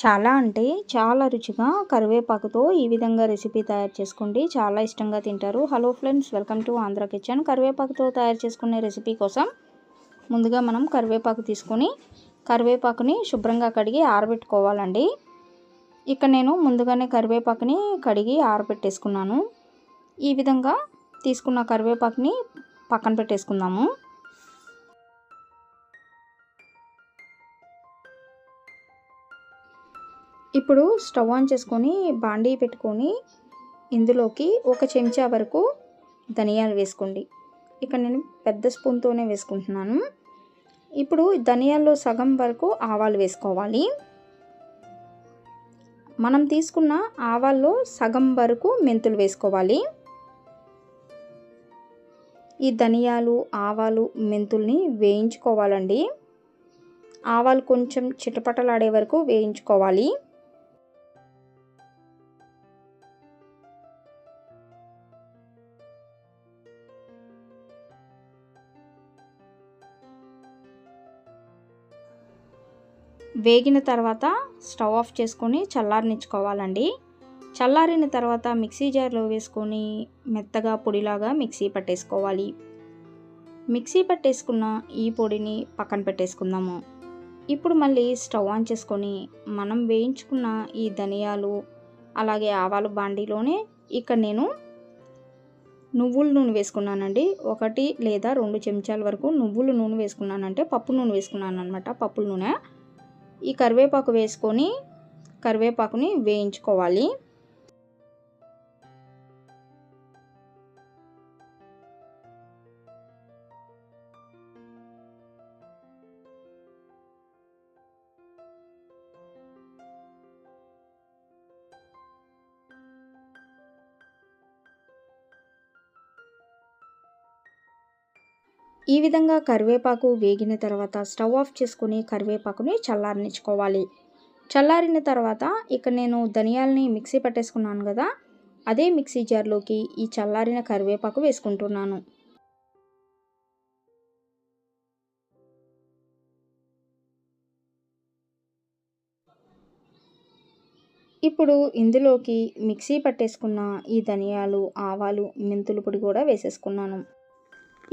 చాలా అంటే చాలా రుచిగా కరివేపాకుతో ఈ విధంగా రెసిపీ తయారు చేసుకోండి. చాలా ఇష్టంగా తింటారు. Hello friends welcome to Andhra kitchen కరివేపాకుతో తయారు చేసుకునే రెసిపీ కోసం ముందుగా మనం కరివేపాకు తీసుకొని కరివేపాకుని శుభ్రంగా కడిగి ఆరబెట్టుకోవాలండి. ఇక్కడ నేను ముందుగానే కరివేపాకుని కడిగి ఆరబెట్టేసుకున్నాను. ఈ విధంగా తీసుకున్న కరివేపాకుని పక్కన పెట్టేసుకుందాము. ఇప్పుడు స్టవ్ ఆన్ చేసుకొని బాండీ పెట్టుకొని ఇందులోకి ఒక చెంచా వరకు ధనియాలు వేసుకోండి. ఇక్కడ నేను పెద్ద స్పూన్తోనే వేసుకుంటున్నాను. ఇప్పుడు ధనియాల్లో సగం వరకు ఆవాలు వేసుకోవాలి. మనం తీసుకున్న ఆవాల్లో సగం వరకు మెంతులు వేసుకోవాలి. ఈ ధనియాలు ఆవాలు మెంతుల్ని వేయించుకోవాలండి. ఆవాలు కొంచెం చిటపటలాడే వరకు వేయించుకోవాలి. వేగిన తర్వాత స్టవ్ ఆఫ్ చేసుకొని చల్లారనిచ్చుకోవాలండి. చల్లారిన తర్వాత మిక్సీ జార్లో వేసుకొని మెత్తగా పొడిలాగా మిక్సీ పట్టేసుకోవాలి. మిక్సీ పట్టేసుకున్న ఈ పొడిని పక్కన పెట్టేసుకుందాము. ఇప్పుడు మళ్ళీ స్టవ్ ఆన్ చేసుకొని మనం వేయించుకున్న ఈ ధనియాలు అలాగే ఆవాలు బాండీలోనే ఇక్కడ నేను నువ్వుల నూనె వేసుకున్నానండి. ఒకటి లేదా రెండు చెంచాల వరకు నువ్వుల నూనె వేసుకున్నానంటే పప్పు నూనె వేసుకున్నాను అనమాట పప్పుల నూనె. ఈ కరివేపాకు వేసుకొని కరివేపాకుని వేయించుకోవాలి. ఈ విధంగా కరివేపాకు వేగిన తర్వాత స్టవ్ ఆఫ్ చేసుకుని కరివేపాకుని చల్లారనిచ్చుకోవాలి. చల్లారిన తర్వాత ఇక్కడ నేను ధనియాలని మిక్సీ పట్టేసుకున్నాను కదా అదే మిక్సీ జార్లోకి ఈ చల్లారిన కరివేపాకు వేసుకుంటున్నాను. ఇప్పుడు ఇందులోకి మిక్సీ పట్టేసుకున్న ఈ ధనియాలు ఆవాలు మెంతులు పొడి కూడా వేసేసుకున్నాను.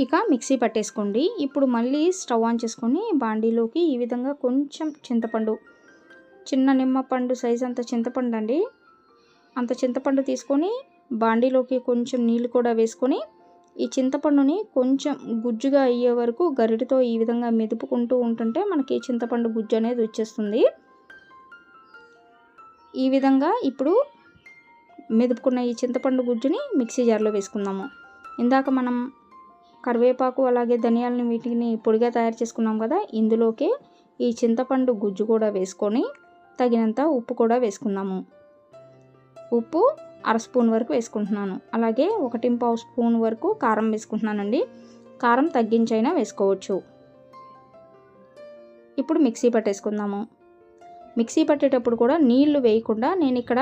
ఇక మిక్సీ పట్టేసుకోండి. ఇప్పుడు మళ్ళీ స్టవ్ ఆన్ చేసుకొని బాండీలోకి ఈ విధంగా కొంచెం చింతపండు చిన్న నిమ్మపండు సైజ్ అంత చింతపండు అండి. అంత చింతపండు తీసుకొని బాండీలోకి కొంచెం నీళ్ళు కూడా వేసుకొని ఈ చింతపండుని కొంచెం గుజ్జుగా అయ్యే వరకు గరిటితో ఈ విధంగా మెదుపుకుంటూ ఉంటుంటే మనకి చింతపండు గుజ్జు అనేది వచ్చేస్తుంది. ఈ విధంగా ఇప్పుడు మెదుపుకున్న ఈ చింతపండు గుజ్జుని మిక్సీ జార్లో వేసుకుందాము. ఇందాక మనం కరివేపాకు అలాగే ధనియాలని వీటిని పొడిగా తయారు చేసుకున్నాం కదా ఇందులోకి ఈ చింతపండు గుజ్జు కూడా వేసుకొని తగినంత ఉప్పు కూడా వేసుకుందాము. ఉప్పు అర స్పూన్ వరకు వేసుకుంటున్నాను. అలాగే ఒకటి పావు స్పూన్ వరకు కారం వేసుకుంటున్నానండి. కారం తగ్గించైనా వేసుకోవచ్చు. ఇప్పుడు మిక్సీ పట్టేసుకుందాము. మిక్సీ పట్టేటప్పుడు కూడా నీళ్ళు వేయకుండా నేను ఇక్కడ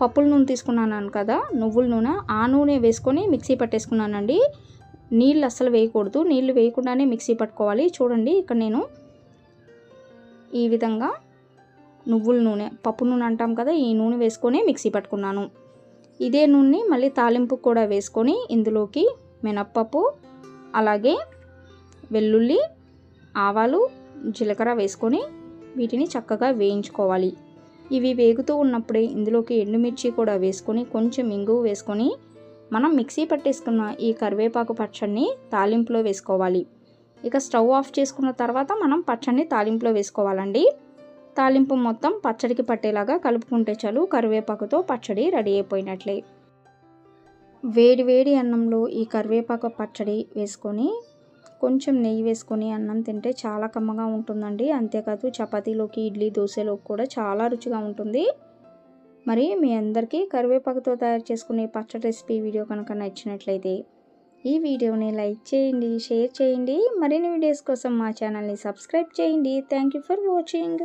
పప్పుల నూనె తీసుకున్నాను కదా నువ్వుల నూనె. ఆ నూనె వేసుకొని మిక్సీ పట్టేసుకున్నానండి. నీళ్ళు అస్సలు వేయకూడదు. నీళ్ళు వేయకుండానే మిక్సీ పట్టుకోవాలి. చూడండి ఇక్కడ నేను ఈ విధంగా నువ్వుల నూనె పప్పు నూనె అంటాం కదా ఈ నూనె వేసుకొని మిక్సీ పట్టుకున్నాను. ఇదే నూనె మళ్ళీ తాలింపు కూడా వేసుకొని ఇందులోకి మినప్పప్పు అలాగే వెల్లుల్లి ఆవాలు జీలకర్ర వేసుకొని వీటిని చక్కగా వేయించుకోవాలి. ఇవి వేగుతూ ఉన్నప్పుడే ఇందులోకి ఎండుమిర్చి కూడా వేసుకొని కొంచెం ఇంగువ వేసుకొని మనం మిక్సీ పట్టేసుకున్న ఈ కరివేపాకు పచ్చడిని తాలింపులో వేసుకోవాలి. ఇక స్టవ్ ఆఫ్ చేసుకున్న తర్వాత మనం పచ్చడిని తాలింపులో వేసుకోవాలండి. తాలింపు మొత్తం పచ్చడికి పట్టేలాగా కలుపుకుంటే చాలు కరివేపాకుతో పచ్చడి రెడీ అయిపోయినట్లే. వేడి వేడి అన్నంలో ఈ కరివేపాకు పచ్చడి వేసుకొని కొంచెం నెయ్యి వేసుకొని అన్నం తింటే చాలా కమ్మగా ఉంటుందండి. అంతేకాదు చపాతీలోకి ఇడ్లీ దోశలోకి కూడా చాలా రుచిగా ఉంటుంది. మరి మీ అందరికీ కరివేపాకుతో తయారు చేసుకునే పచ్చడి రెసిపీ వీడియో కనుక నచ్చినట్లయితే ఈ వీడియోని లైక్ చేయండి షేర్ చేయండి. మరిన్ని వీడియోస్ కోసం మా ఛానల్ని సబ్స్క్రైబ్ చేయండి. Thank you for watching